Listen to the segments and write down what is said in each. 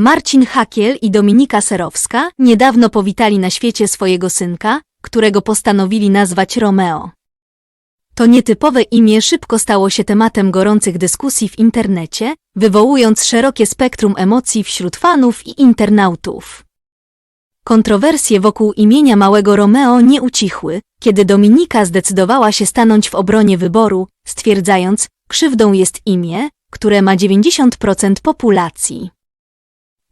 Marcin Hakiel i Dominika Serowska niedawno powitali na świecie swojego synka, którego postanowili nazwać Romeo. To nietypowe imię szybko stało się tematem gorących dyskusji w internecie, wywołując szerokie spektrum emocji wśród fanów i internautów. Kontrowersje wokół imienia małego Romeo nie ucichły, kiedy Dominika zdecydowała się stanąć w obronie wyboru, stwierdzając, krzywdą jest imię, które ma 90% populacji.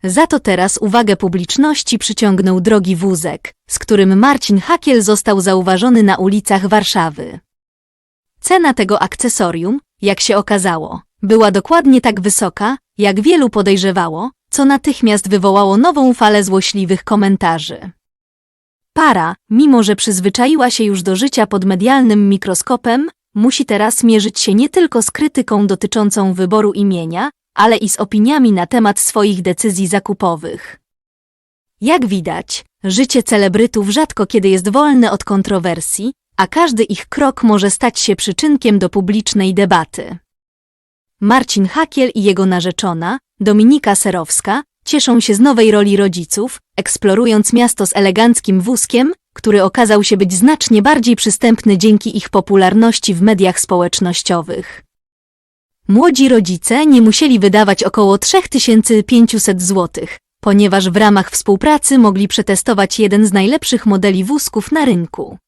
Za to teraz uwagę publiczności przyciągnął drogi wózek, z którym Marcin Hakiel został zauważony na ulicach Warszawy. Cena tego akcesorium, jak się okazało, była dokładnie tak wysoka, jak wielu podejrzewało, co natychmiast wywołało nową falę złośliwych komentarzy. Para, mimo że przyzwyczaiła się już do życia pod medialnym mikroskopem, musi teraz mierzyć się nie tylko z krytyką dotyczącą wyboru imienia, ale i z opiniami na temat swoich decyzji zakupowych. Jak widać, życie celebrytów rzadko kiedy jest wolne od kontrowersji, a każdy ich krok może stać się przyczynkiem do publicznej debaty. Marcin Hakiel i jego narzeczona, Dominika Serowska, cieszą się z nowej roli rodziców, eksplorując miasto z eleganckim wózkiem, który okazał się być znacznie bardziej przystępny dzięki ich popularności w mediach społecznościowych. Młodzi rodzice nie musieli wydawać około 3500 zł, ponieważ w ramach współpracy mogli przetestować jeden z najlepszych modeli wózków na rynku.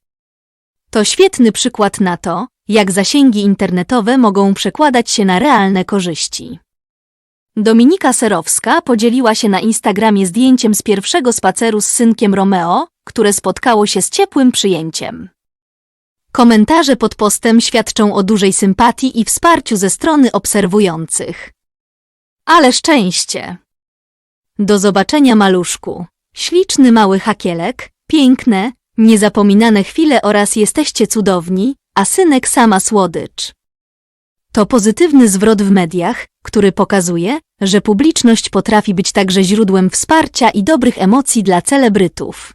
To świetny przykład na to, jak zasięgi internetowe mogą przekładać się na realne korzyści. Dominika Serowska podzieliła się na Instagramie zdjęciem z pierwszego spaceru z synkiem Romeo, które spotkało się z ciepłym przyjęciem. Komentarze pod postem świadczą o dużej sympatii i wsparciu ze strony obserwujących. Ale szczęście! Do zobaczenia maluszku. Śliczny mały hakielek, piękne, niezapominane chwile oraz jesteście cudowni, a synek sama słodycz. To pozytywny zwrot w mediach, który pokazuje, że publiczność potrafi być także źródłem wsparcia i dobrych emocji dla celebrytów.